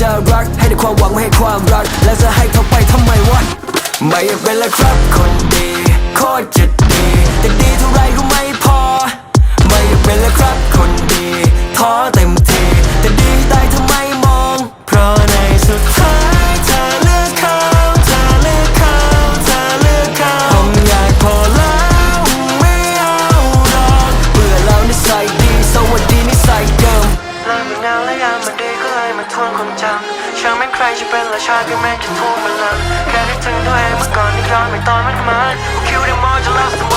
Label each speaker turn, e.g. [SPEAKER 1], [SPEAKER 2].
[SPEAKER 1] จะรัก ให้ได้ความหวังไม่ให้ความรัก แล้วจะให้เขาไปทำไมวะไม่เป็นแล้วครับคนดีโคตรจะดีแต่ดีเท่าไรก็ไม่พอ ไม่เป็นแล้วครับคนดีท้อเต็มทีแต่ดีตายทำไมมอง เพราะในสุดท้ายเวัสดีนิสัยเดิมเลิกมึงนานแล้วยังมาดี ยมาท่งความจำช่างไม่ใครจะเป็นราชาก็แม่จะทุ่มันลังแค่ได้ถึงด้วยเมื่อก่อนนี่ร้อนไม่ตอนมันมันคิวได้มอนจะลับ